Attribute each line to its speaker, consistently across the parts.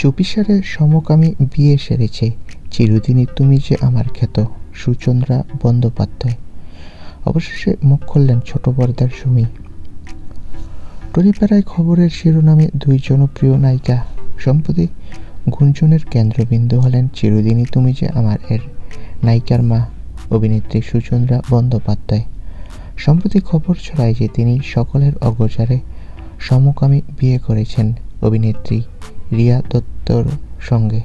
Speaker 1: চুপিসারে সমকামী বিয়ে সেরেছে। চিরদিনই তুমি যে আমার খ্যাত সুচন্দ্রা বন্দ্যোপাধ্যায়। অবশেষে মুখ খুললেন ছোট পর্দার সুমি। টলিপাড়ায় খবরের শিরোনামে দুই জনপ্রিয় নায়িকা। সম্প্রতি গুঞ্জনের কেন্দ্রবিন্দু হলেন চিরদিনই তুমি যে আমার এর নায়িকার মা, অভিনেত্রী সুচন্দ্রা বন্দ্যোপাধ্যায়। সম্প্রতি খবর ছড়ায় যে তিনি সকলের অগোচারে সমকামী বিয়ে করেছেন অভিনেত্রী রিয়া দত্তর সঙ্গে।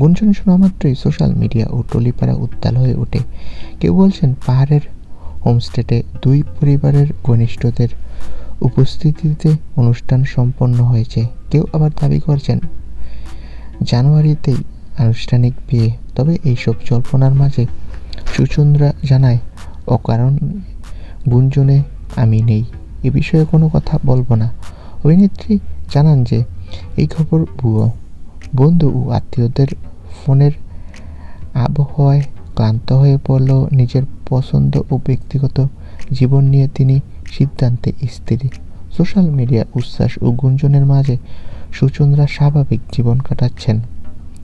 Speaker 1: গুঞ্জন শোনা মাত্রই সোশ্যাল মিডিয়া ও টলিপাড়া উত্তাল হয়ে ওঠে। কেউ বলছেন পাহাড়ের হোমস্টেতে দুই পরিবারের ঘনিষ্ঠদের উপস্থিতিতে অনুষ্ঠান সম্পন্ন হয়েছে। কেউ আবার দাবি করছেন, জানুয়ারিতেই আনুষ্ঠানিক বিয়ে। তবে এইসব জল্পনার মাঝে সুচন্দ্রা জানায়, অকারণ গুঞ্জনে আমি নেই। এ বিষয়ে কোনো কথা বলব না। অভিনেত্রী জানান যে এই খবর ভুয়ো বন্ধু ও আত্মীয়দের ফোনের আবহাওয়ায় ক্লান্ত হয়ে পড়লেও নিজের পছন্দ ও ব্যক্তিগত জীবন নিয়ে তিনি সিদ্ধান্তে স্থির। সোশ্যাল মিডিয়া উচ্ছ্বাস ও গুঞ্জনের মাঝে সুচন্দ্রা স্বাভাবিক জীবন কাটাচ্ছেন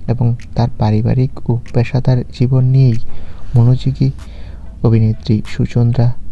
Speaker 1: এবং তার পারিবারিক ও পেশাদার জীবন নিয়েই মনোযোগী অভিনেত্রী সুচন্দ্রা